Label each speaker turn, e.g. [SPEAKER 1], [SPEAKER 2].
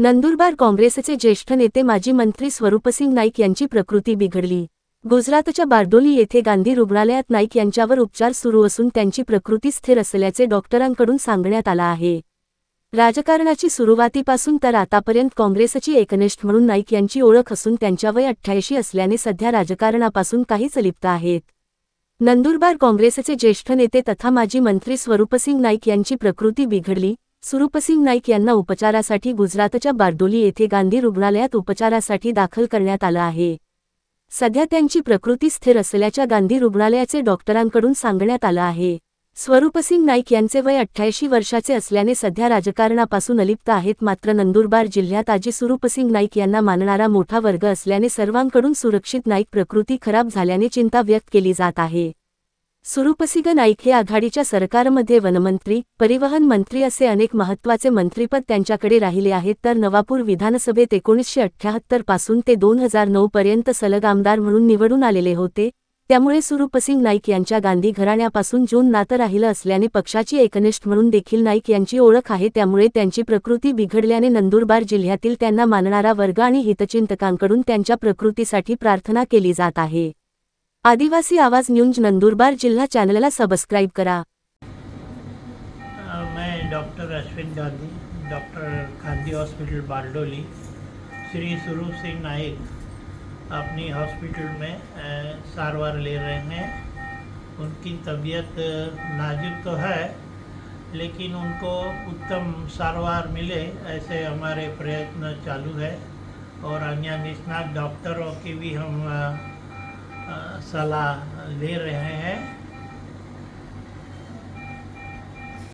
[SPEAKER 1] नंदुरबार काँग्रेसचे ज्येष्ठ नेते माजी मंत्री स्वरूपसिंग नाईक यांची प्रकृती बिघडली. गुजरातच्या बारडोली येथे गांधी रुग्णालयात नाईक यांच्यावर उपचार सुरू असून त्यांची प्रकृती स्थिर असल्याचे डॉक्टरांकडून सांगण्यात आला आहे. राजकारणाची सुरुवातीपासून तर आतापर्यंत काँग्रेसची एकनिष्ठ म्हणून नाईक यांची ओळख असून त्यांच्या वय अठ्ठ्याऐंशी असल्याने सध्या राजकारणापासून काहीच लिप्त आहेत. नंदुरबार काँग्रेसचे ज्येष्ठ नेते तथा माजी मंत्री स्वरूपसिंग नाईक यांची प्रकृती बिघडली सुरूपसिंग नाईक यांना उपचारासाठी गुजरातच्या बारडोली येथे गांधी रुग्णालयात उपचारासाठी दाखल करण्यात आलं आहे. सध्या त्यांची प्रकृती स्थिर असल्याच्या गांधी रुग्णालयाचे डॉक्टरांकडून सांगण्यात आलं आहे. स्वरूपसिंग नाईक यांचे वय अठ्ठ्याऐंशी वर्षाचे असल्याने सध्या राजकारणापासून अलिप्त आहेत. मात्र नंदुरबार जिल्ह्यात आजी स्वरूपसिंग नाईक यांना मानणारा मोठा वर्ग असल्याने सर्वांकडून सुरक्षित नाईक प्रकृती खराब झाल्याने चिंता व्यक्त केली जात आहे. सुरूपसिंग नाईक हे आघाडीच्या सरकारमध्ये वनमंत्री परिवहन मंत्री असे अनेक महत्त्वाचे मंत्रीपद त्यांच्याकडे राहिले आहेत तर नवापूर विधानसभेत एकोणीसशे अठ्ठ्याहत्तरपासून ते दोन हजार नऊ पर्यंत सलग आमदार म्हणून निवडून आलेले होते. त्यामुळे सुरुपसिंग नाईक यांच्या गांधी घराण्यापासून जून नातं राहिलं असल्याने पक्षाची एकनिष्ठ म्हणून देखील नाईक यांची ओळख आहे. त्यामुळे त्यांची प्रकृती बिघडल्याने नंदुरबार जिल्ह्यातील त्यांना मानणारा वर्ग आणि हितचिंतकांकडून त्यांच्या प्रकृतीसाठी प्रार्थना केली जात आहे. आदिवासी आवाज़ न्यूज़ नंदुरबार जिल्हा चॅनलला सबस्क्राईब करा.
[SPEAKER 2] मैं doctor Ashwin Gandhi, doctor Gandhi hospital Bardoli, Shri Swaroop Singh Naik अपनी हॉस्पिटल में सारवार ले रहे हैं। उनकी तबीयत नाजुक तो है, लेकिन उनको उत्तम सारवार मिले, ऐसे हमारे प्रयत्न चालू है। और अन्य निष्णात डॉक्टरों की भी हम सलाह ले रहे हैं।